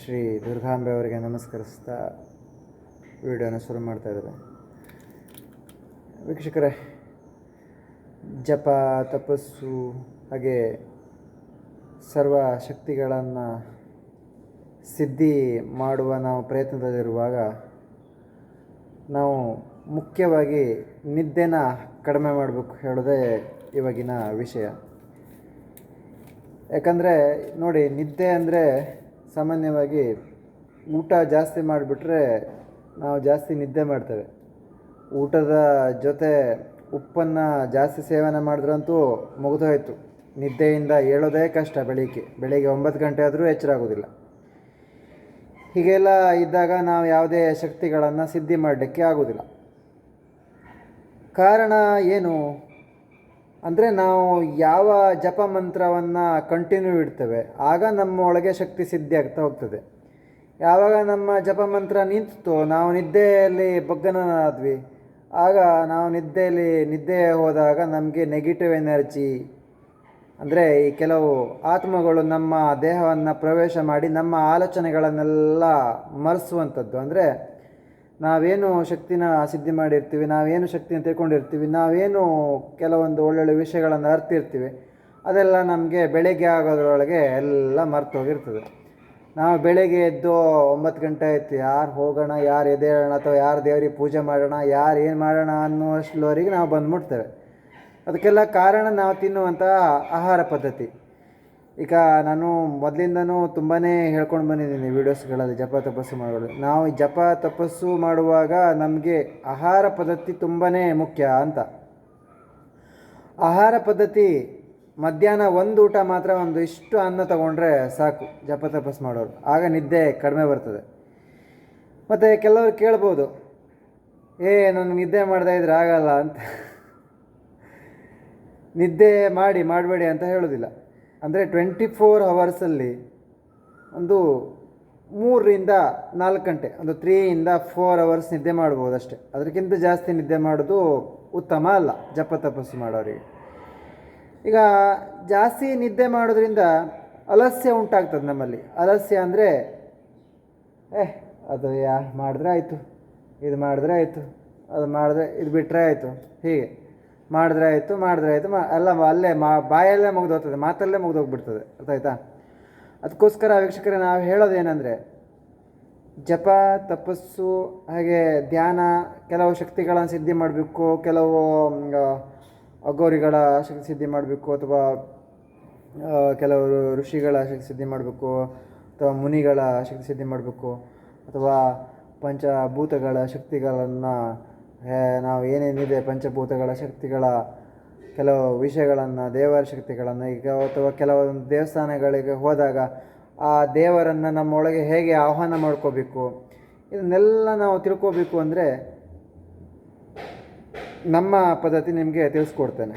ಶ್ರೀ ದುರ್ಗಾಂಬೆ ಅವರಿಗೆ ನಮಸ್ಕರಿಸ್ತಾ ವಿಡಿಯೋನ ಶುರು ಮಾಡ್ತಾ ಇದ್ದಾರೆ ವೀಕ್ಷಕರೇ, ಜಪ, ತಪಸ್ಸು, ಹಾಗೆ ಸರ್ವ ಶಕ್ತಿಗಳನ್ನು ಸಿದ್ಧಿ ಮಾಡುವ ನಾವು ಪ್ರಯತ್ನದಲ್ಲಿರುವಾಗ ನಾವು ಮುಖ್ಯವಾಗಿ ನಿದ್ದೆನ ಕಡಿಮೆ ಮಾಡಬೇಕು ಹೇಳೋದೇ ಇವಾಗಿನ ವಿಷಯ. ಯಾಕಂದರೆ ನೋಡಿ, ನಿದ್ದೆ ಅಂದರೆ ಸಾಮಾನ್ಯವಾಗಿ ಊಟ ಜಾಸ್ತಿ ಮಾಡಿಬಿಟ್ರೆ ನಾವು ಜಾಸ್ತಿ ನಿದ್ದೆ ಮಾಡ್ತೇವೆ. ಊಟದ ಜೊತೆ ಉಪ್ಪನ್ನು ಜಾಸ್ತಿ ಸೇವನೆ ಮಾಡಿದ್ರಂತೂ ಮುಗಿದೋಯ್ತು. ನಿದ್ದೆಯಿಂದ ಹೇಳೋದೇ ಕಷ್ಟ ಬೆಳಿಗ್ಗೆ. ಬೆಳಿಗ್ಗೆ ಒಂಬತ್ತು ಗಂಟೆ ಆದರೂ ಎಚ್ಚರಾಗೋದಿಲ್ಲ ಹೀಗೆಲ್ಲ ಇದ್ದಾಗ ನಾವು ಯಾವುದೇ ಶಕ್ತಿಗಳನ್ನು ಸಿದ್ಧಿ ಮಾಡಲಿಕ್ಕೆ ಆಗೋದಿಲ್ಲ. ಕಾರಣ ಏನು? ಅಂದರೆ ನಾವು ಯಾವ ಜಪ ಮಂತ್ರವನ್ನು ಕಂಟಿನ್ಯೂ ಇಡ್ತೇವೆ, ಆಗ ನಮ್ಮ ಒಳಗೆ ಶಕ್ತಿ ಸಿದ್ಧಿ ಆಗ್ತಾ ಹೋಗ್ತದೆ. ಯಾವಾಗ ನಮ್ಮ ಜಪ ಮಂತ್ರ ನಿಂತು ನಾವು ನಿದ್ದೆಯಲ್ಲಿ ಬಗ್ಗನಾದ್ವಿ ಆಗ ನಾವು ನಿದ್ದೆಯಲ್ಲಿ ನಿದ್ದೆ ಹೋದಾಗ ನಮಗೆ ನೆಗೆಟಿವ್ ಎನರ್ಜಿ ಅಂದರೆ ಈ ಕೆಲವು ಆತ್ಮಗಳು ನಮ್ಮ ದೇಹವನ್ನು ಪ್ರವೇಶ ಮಾಡಿ ನಮ್ಮ ಆಲೋಚನೆಗಳನ್ನೆಲ್ಲ ಮರೆಸುವಂಥದ್ದು. ಅಂದರೆ ನಾವೇನು ಶಕ್ತಿನ ಸಿದ್ಧಿ ಮಾಡಿರ್ತೀವಿ, ನಾವೇನು ಶಕ್ತಿನ ತಿಳ್ಕೊಂಡಿರ್ತೀವಿ, ನಾವೇನು ಕೆಲವೊಂದು ಒಳ್ಳೊಳ್ಳೆ ವಿಷಯಗಳನ್ನು ಅರ್ತಿರ್ತೀವಿ, ಅದೆಲ್ಲ ನಮಗೆ ಬೆಳಗ್ಗೆ ಆಗೋದ್ರೊಳಗೆ ಎಲ್ಲ ಮರ್ತು ಹೋಗಿರ್ತದೆ ನಾವು ಬೆಳಗ್ಗೆ ಎದ್ದು ಒಂಬತ್ತು ಗಂಟೆ ಆಯ್ತು, ಯಾರು ಹೋಗೋಣ, ಯಾರು ಎದ್ದೇಳೋಣ ಅಥವಾ ಯಾರು ದೇವರಿಗೆ ಪೂಜೆ ಮಾಡೋಣ, ಯಾರು ಏನು ಮಾಡೋಣ ಅನ್ನುವಷ್ಟರವರೆಗೆ ನಾವು ಬಂದ್ಬಿಡ್ತೇವೆ. ಅದಕ್ಕೆಲ್ಲ ಕಾರಣ ನಾವು ತಿನ್ನುವಂಥ ಆಹಾರ ಪದ್ಧತಿ. ಈಗ ನಾನು ಮೊದಲಿಂದನೂ ತುಂಬಾ ಹೇಳ್ಕೊಂಡು ಬಂದಿದ್ದೀನಿ ವೀಡಿಯೋಸ್ಗಳಲ್ಲಿ ಜಪ ತಪಸ್ಸು ಮಾಡೋದು. ನಾವು ಜಪ ತಪಸ್ಸು ಮಾಡುವಾಗ ನಮಗೆ ಆಹಾರ ಪದ್ಧತಿ ತುಂಬಾ ಮುಖ್ಯ ಅಂತ. ಆಹಾರ ಪದ್ಧತಿ ಮಧ್ಯಾಹ್ನ ಒಂದು ಊಟ ಮಾತ್ರ ಒಂದು ಇಷ್ಟು ಅನ್ನ ತಗೊಂಡ್ರೆ ಸಾಕು ಜಪ ತಪಸ್ಸು ಮಾಡೋರು. ಆಗ ನಿದ್ದೆ ಕಡಿಮೆ ಬರ್ತದೆ. ಮತ್ತು ಕೆಲವರು ಕೇಳ್ಬೋದು, ಏ, ನನಗೆ ನಿದ್ದೆ ಮಾಡ್ತಾ ಇದ್ರೆ ಆಗಲ್ಲ ಅಂತ. ನಿದ್ದೆ ಮಾಡಿ ಮಾಡಬೇಡಿ ಅಂತ ಹೇಳೋದಿಲ್ಲ. ಅಂದರೆ ಟ್ವೆಂಟಿ ಫೋರ್ ಅವರ್ಸಲ್ಲಿ ಒಂದು ಮೂರರಿಂದ ನಾಲ್ಕು ಗಂಟೆ, ಒಂದು ತ್ರೀಯಿಂದ ಫೋರ್ ಅವರ್ಸ್ ನಿದ್ದೆ ಮಾಡ್ಬೋದು ಅಷ್ಟೇ. ಅದಕ್ಕಿಂತ ಜಾಸ್ತಿ ನಿದ್ದೆ ಮಾಡೋದು ಉತ್ತಮ ಅಲ್ಲ, ಜಪ ತಪಸ್ಸು ಮಾಡೋರಿಗೆ. ಈಗ ಜಾಸ್ತಿ ನಿದ್ದೆ ಮಾಡೋದ್ರಿಂದ ಅಲಸ್ಯ ಉಂಟಾಗ್ತದೆ ನಮ್ಮಲ್ಲಿ. ಅಲಸ್ಯ ಅಂದರೆ, ಏ, ಅದು ಯಾ, ಮಾಡಿದ್ರೆ ಆಯಿತು, ಇದು ಮಾಡಿದ್ರೆ ಆಯಿತು, ಅದು ಮಾಡಿದ್ರೆ, ಇದು ಬಿಟ್ಟರೆ ಆಯಿತು. ಹೀಗೆ. ಮಾಡಿದ್ರೆ ಆಯಿತು ಮಾಡಿದ್ರೆ ಆಯಿತು, ಮಾ ಎಲ್ಲ ಅಲ್ಲೇ ಮಾ ಬಾಯಲ್ಲೇ ಮುಗಿದೋಗ್ತದೆ ಮಾತಲ್ಲೇ ಮುಗಿದೋಗ್ಬಿಡ್ತದೆ ಅರ್ಥ ಆಯ್ತಾ ಅದಕ್ಕೋಸ್ಕರ ವೀಕ್ಷಕರೇ, ನಾವು ಹೇಳೋದೇನೆಂದರೆ, ಜಪ, ತಪಸ್ಸು, ಹಾಗೆ ಧ್ಯಾನ, ಕೆಲವು ಶಕ್ತಿಗಳನ್ನು ಸಿದ್ಧಿ ಮಾಡಬೇಕು, ಕೆಲವು ಅಗೋರಿಗಳ ಶಕ್ತಿ ಸಿದ್ಧಿ ಮಾಡಬೇಕು, ಅಥವಾ ಕೆಲವರು ಋಷಿಗಳ ಶಕ್ತಿ ಸಿದ್ಧಿ ಮಾಡಬೇಕು, ಅಥವಾ ಮುನಿಗಳ ಶಕ್ತಿ ಸಿದ್ಧಿ ಮಾಡಬೇಕು, ಅಥವಾ ಪಂಚಭೂತಗಳ ಶಕ್ತಿಗಳನ್ನು ನಾವು ಏನೇನಿದೆ ಪಂಚಭೂತಗಳ ಶಕ್ತಿಗಳ ಕೆಲವು ವಿಷಯಗಳನ್ನು, ದೇವರ ಶಕ್ತಿಗಳನ್ನು, ಈಗ ಅಥವಾ ಕೆಲವೊಂದು ದೇವಸ್ಥಾನಗಳಿಗೆ ಹೋದಾಗ ಆ ದೇವರನ್ನು ನಮ್ಮೊಳಗೆ ಹೇಗೆ ಆಹ್ವಾನ ಮಾಡ್ಕೋಬೇಕು, ಇದನ್ನೆಲ್ಲ ನಾವು ತಿಳ್ಕೋಬೇಕು ಅಂದರೆ ನಮ್ಮ ಪದ್ಧತಿ ನಿಮಗೆ ತಿಳಿಸ್ಕೊಡ್ತೇನೆ.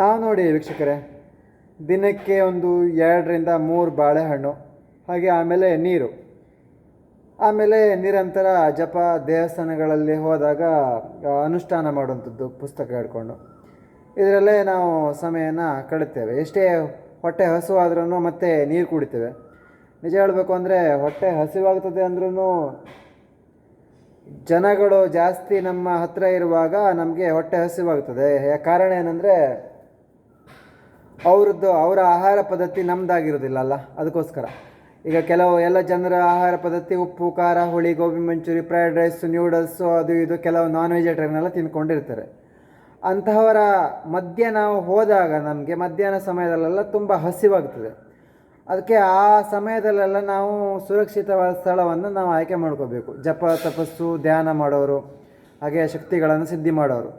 ನಾವು ನೋಡಿ ವೀಕ್ಷಕರೇ, ದಿನಕ್ಕೆ ಒಂದು ಎರಡರಿಂದ ಮೂರು ಬಾಳೆಹಣ್ಣು, ಹಾಗೆ ಆಮೇಲೆ ನೀರು. ಆಮೇಲೆ ನಿರಂತರ ಜಪ ದೇವಸ್ಥಾನಗಳಲ್ಲಿ ಹೋದಾಗ ಅನುಷ್ಠಾನ ಮಾಡುವಂಥದ್ದು ಪುಸ್ತಕ ಹಿಡ್ಕೊಂಡು ಇದರಲ್ಲೇ ನಾವು ಸಮಯನ ಕಳಿತೇವೆ ಎಷ್ಟೇ ಹೊಟ್ಟೆ ಹಸುವಾದ್ರೂ ಮತ್ತೆ ನೀರು ಕುಡಿತೇವೆ. ನಿಜ ಹೇಳಬೇಕು ಅಂದರೆ ಹೊಟ್ಟೆ ಹಸಿವಾಗ್ತದೆ ಅಂದ್ರೂ ಜನಗಳು ಜಾಸ್ತಿ ನಮ್ಮ ಹತ್ತಿರ ಇರುವಾಗ ನಮಗೆ ಹೊಟ್ಟೆ ಹಸಿವಾಗ್ತದೆ. ಕಾರಣ ಏನಂದರೆ ಅವ್ರದ್ದು, ಅವರ ಆಹಾರ ಪದ್ಧತಿ ನಮ್ಮದಾಗಿರೋದಿಲ್ಲ ಅಲ್ಲ? ಅದಕ್ಕೋಸ್ಕರ. ಈಗ ಕೆಲವು ಎಲ್ಲ ಜನರ ಆಹಾರ ಪದ್ಧತಿ, ಉಪ್ಪು, ಖಾರ, ಹುಳಿ, gobi, manchuri fried rice noodles ಅದು ಇದು ಕೆಲವು ನಾನ್ ವೆಜ್ ಐಟಮ್ನೆಲ್ಲ ತಿನ್ಕೊಂಡಿರ್ತಾರೆ. ಅಂತಹವರ ಮಧ್ಯ ನಾವು ಹೋದಾಗ ನಮಗೆ ಮಧ್ಯಾಹ್ನ ಸಮಯದಲ್ಲೆಲ್ಲ ತುಂಬ ಹಸಿವಾಗ್ತದೆ. ಅದಕ್ಕೆ ಆ ಸಮಯದಲ್ಲೆಲ್ಲ ನಾವು ಸುರಕ್ಷಿತವಾದ ಸ್ಥಳವನ್ನು ನಾವು ಆಯ್ಕೆ ಮಾಡ್ಕೋಬೇಕು. ಜಪ, ತಪಸ್ಸು, ಧ್ಯಾನ ಮಾಡೋರು, ಹಾಗೆ ಶಕ್ತಿಗಳನ್ನು ಸಿದ್ಧಿ ಮಾಡೋರು.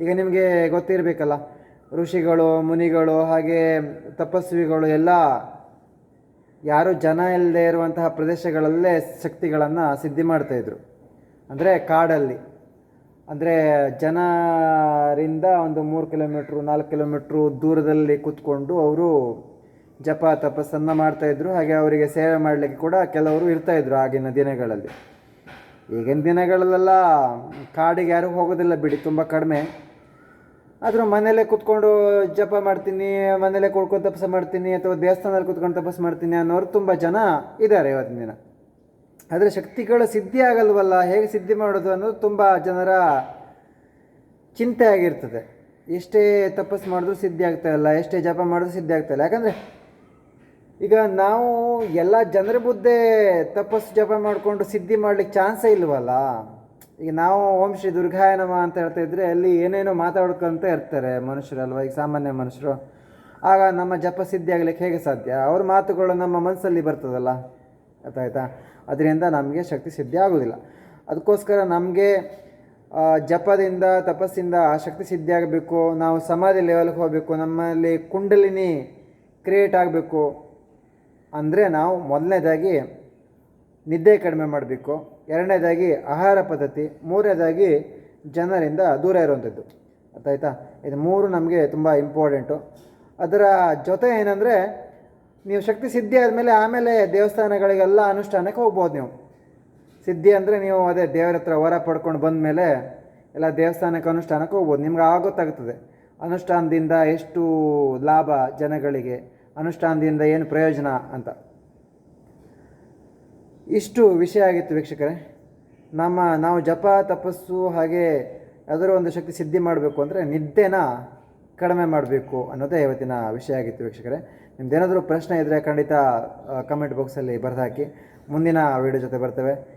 ಈಗ ನಿಮಗೆ ಗೊತ್ತಿರಬೇಕಲ್ಲ, ಋಷಿಗಳು, ಮುನಿಗಳು, ಹಾಗೆ ತಪಸ್ವಿಗಳು, ಎಲ್ಲ ಯಾರು ಜನ ಇಲ್ಲದೆ ಇರುವಂತಹ ಪ್ರದೇಶಗಳಲ್ಲೇ ಶಕ್ತಿಗಳನ್ನು ಸಿದ್ಧಿ ಮಾಡ್ತಾಯಿದ್ರು ಅಂದರೆ ಕಾಡಲ್ಲಿ. ಅಂದರೆ ಜನರಿಂದ ಒಂದು ಮೂರು ಕಿಲೋಮೀಟ್ರು, ನಾಲ್ಕು ಕಿಲೋಮೀಟ್ರು ದೂರದಲ್ಲಿ ಕೂತ್ಕೊಂಡು ಅವರು ಜಪ ತಪಸ್ಸನ್ನು ಮಾಡ್ತಾಯಿದ್ರು ಹಾಗೆ ಅವರಿಗೆ ಸೇವೆ ಮಾಡಲಿಕ್ಕೆ ಕೂಡ ಕೆಲವರು ಇರ್ತಾಯಿದ್ರು ಆಗಿನ ದಿನಗಳಲ್ಲಿ. ಈಗಿನ ದಿನಗಳಲ್ಲೆಲ್ಲ ಕಾಡಿಗೆ ಯಾರೂ ಹೋಗೋದಿಲ್ಲ ಬಿಡಿ, ತುಂಬ ಕಡಿಮೆ. ಆದರೂ ಮನೆಯಲ್ಲೇ ಕೂತ್ಕೊಂಡು ಜಪ ಮಾಡ್ತೀನಿ, ಮನೆಯಲ್ಲೇ ಕೂತ್ಕೊಂಡು ತಪಸ್ಸು ಮಾಡ್ತೀನಿ ಅಥವಾ ದೇವಸ್ಥಾನದಲ್ಲಿ ಕೂತ್ಕೊಂಡು ತಪಸ್ಸು ಮಾಡ್ತೀನಿ ಅನ್ನೋರು ತುಂಬ ಜನ ಇದ್ದಾರೆ ಇವತ್ತಿನ ದಿನ. ಆದರೆ ಶಕ್ತಿಗಳು ಸಿದ್ಧಿ ಆಗಲ್ವಲ್ಲ, ಹೇಗೆ ಸಿದ್ಧಿ ಮಾಡೋದು ಅನ್ನೋದು ತುಂಬ ಜನರ ಚಿಂತೆ ಆಗಿರ್ತದೆ. ಎಷ್ಟೇ ತಪಸ್ಸು ಮಾಡಿದ್ರೂ ಸಿದ್ಧಿ ಆಗ್ತಾಯಿಲ್ಲ ಎಷ್ಟೇ ಜಪ ಮಾಡಿದ್ರೂ ಸಿದ್ಧಿ ಆಗ್ತಾಯಿಲ್ಲ ಯಾಕಂದರೆ ಈಗ ನಾವು ಎಲ್ಲ ಜನರ ಬುದ್ಧೆ ತಪಸ್ಸು ಜಪ ಮಾಡಿಕೊಂಡು ಸಿದ್ಧಿ ಮಾಡ್ಲಿಕ್ಕೆ ಚಾನ್ಸೇ ಇಲ್ವಲ್ಲ? ಈಗ ನಾವು ಓಂ ಶ್ರೀ ದುರ್ಗಾಯ ನಮ ಅಂತ ಹೇಳ್ತಾ ಇದ್ರೆ ಅಲ್ಲಿ ಏನೇನೋ ಮಾತಾಡ್ಕೊಂತ ಇರ್ತಾರೆ ಮನುಷ್ಯರಲ್ವ? ಈಗ ಸಾಮಾನ್ಯ ಮನುಷ್ಯರು. ಆಗ ನಮ್ಮ ಜಪ ಸಿದ್ಧಿ ಆಗ್ಲಿಕ್ಕೆ ಹೇಗೆ ಸಾಧ್ಯ? ಅವ್ರ ಮಾತುಗಳು ನಮ್ಮ ಮನಸ್ಸಲ್ಲಿ ಬರ್ತದಲ್ಲ? ಗೊತ್ತಾಯ್ತಾ? ಅದರಿಂದ ನಮಗೆ ಶಕ್ತಿ ಸಿದ್ಧಿ ಆಗೋದಿಲ್ಲ. ಅದಕ್ಕೋಸ್ಕರ ನಮಗೆ ಜಪದಿಂದ, ತಪಸ್ಸಿಂದ ಆ ಶಕ್ತಿ ಸಿದ್ಧಿ ಆಗಬೇಕು. ನಾವು ಸಮಾಧಿ ಲೆವೆಲ್ಗೆ ಹೋಗಬೇಕು. ನಮ್ಮಲ್ಲಿ ಕುಂಡಲಿನಿ ಕ್ರಿಯೇಟ್ ಆಗಬೇಕು. ಅಂದರೆ ನಾವು ಮೊದಲನೇದಾಗಿ ನಿದ್ದೆ ಕಡಿಮೆ ಮಾಡಬೇಕು. ಎರಡನೇದಾಗಿ ಆಹಾರ ಪದ್ಧತಿ, ಮೂರನೇದಾಗಿ ಜನರಿಂದ ದೂರ ಇರುವಂಥದ್ದು. ಅರ್ಥಾಯ್ತಾ? ಇದು ಮೂರು ನಮಗೆ ತುಂಬ ಇಂಪಾರ್ಟೆಂಟು ಅದರ ಜೊತೆ ಏನಂದರೆ, ನೀವು ಶಕ್ತಿ ಸಿದ್ಧಿ ಆದಮೇಲೆ ಆಮೇಲೆ ದೇವಸ್ಥಾನಗಳಿಗೆಲ್ಲ ಅನುಷ್ಠಾನಕ್ಕೆ ಹೋಗ್ಬೋದು ನೀವು. ಸಿದ್ಧಿ ಅಂದರೆ ನೀವು ಅದೇ ದೇವರ ಹತ್ರ ವರ ಪಡ್ಕೊಂಡು ಬಂದಮೇಲೆ ಎಲ್ಲ ದೇವಸ್ಥಾನಕ್ಕೆ ಅನುಷ್ಠಾನಕ್ಕೆ ಹೋಗ್ಬೋದು. ನಿಮ್ಗೆ ಆಗ ಗೊತ್ತಾಗ್ತದೆ ಅನುಷ್ಠಾನದಿಂದ ಎಷ್ಟು ಲಾಭ ಜನಗಳಿಗೆ, ಅನುಷ್ಠಾನದಿಂದ ಏನು ಪ್ರಯೋಜನ ಅಂತ. ಇಷ್ಟು ವಿಷಯ ಆಗಿತ್ತು ವೀಕ್ಷಕರೇ. ನಮ್ಮ ನಾವು ಜಪ, ತಪಸ್ಸು ಹಾಗೆ ಅದರ ಒಂದು ಶಕ್ತಿ ಸಿದ್ಧಿ ಮಾಡಬೇಕು ಅಂದರೆ ನಿದ್ದೆನ ಕಡಿಮೆ ಮಾಡಬೇಕು ಅನ್ನೋದೇ ಇವತ್ತಿನ ವಿಷಯ ಆಗಿತ್ತು ವೀಕ್ಷಕರೇ. ನಿಮ್ದೇನಾದರೂ ಪ್ರಶ್ನೆ ಇದ್ದರೆ ಖಂಡಿತ ಕಮೆಂಟ್ ಬಾಕ್ಸಲ್ಲಿ ಬರೆದಾಕಿ. ಮುಂದಿನ ವೀಡಿಯೋ ಜೊತೆ ಬರ್ತೇವೆ.